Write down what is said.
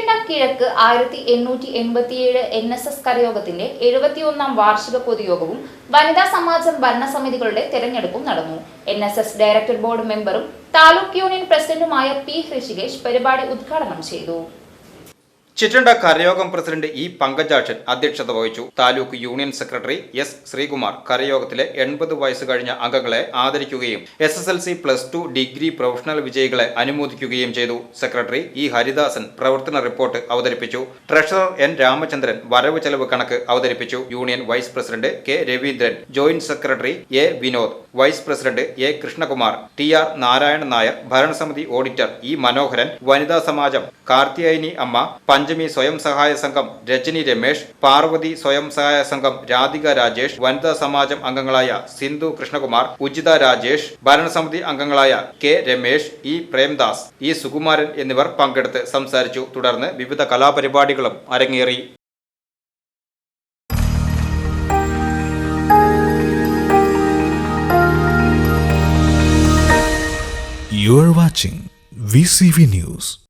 ചിറ്റണ്ട കിഴക്ക് ആയിരത്തി എണ്ണൂറ്റി എൺപത്തിയേഴ് എൻ എസ് എസ് കരയോഗത്തിന്റെ എഴുപത്തിയൊന്നാം വാർഷിക പൊതുയോഗവും വനിതാ സമാജം ഭരണസമിതികളുടെ തെരഞ്ഞെടുപ്പും നടന്നു. N S S director board മെമ്പറും താലൂക്ക് യൂണിയൻ പ്രസിഡന്റുമായ പി ഹൃഷികേഷ് പരിപാടി ഉദ്ഘാടനം ചെയ്തു. ചിറ്റണ്ട കരയോഗം പ്രസിഡന്റ് ഇ പങ്കജാക്ഷൻ അധ്യക്ഷത വഹിച്ചു. Taluk union secretary S Sreekumar കരയോഗത്തിലെ എൺപത് വയസ്സ് കഴിഞ്ഞ അംഗങ്ങളെ ആദരിക്കുകയും S S L C plus two degree professional വിജയികളെ അനുമോദിക്കുകയും ചെയ്തു. സെക്രട്ടറി ഇ ഹരിദാസൻ പ്രവർത്തന റിപ്പോർട്ട് അവതരിപ്പിച്ചു. ട്രഷറർ എൻ രാമചന്ദ്രൻ വരവ് ചെലവ് കണക്ക് അവതരിപ്പിച്ചു. Union vice president K Raveendran joint secretary A Vinod vice president A Krishnakumar T R Narayanan Nair ഭരണസമിതി ഓഡിറ്റർ ഇ മനോഹരൻ വനിതാ സമാജം കാർത്തിയായിനി അമ്മ പഞ്ചമി സ്വയം സഹായ സംഘം രജനി രമേശ് പാർവതി സ്വയം സഹായ സംഘം രാധിക രാജേഷ് വനിതാ സമാജം അംഗങ്ങളായ സിന്ധു കൃഷ്ണകുമാർ ഉജിത രാജേഷ് ഭരണസമിതി അംഗങ്ങളായ K Ramesh E Premdas E Sukumaran എന്നിവർ പങ്കെടുത്ത് സംസാരിച്ചു തുടർന്ന് വിവിധ കലാപരിപാടികളും അരങ്ങേറി You are watching VCV News.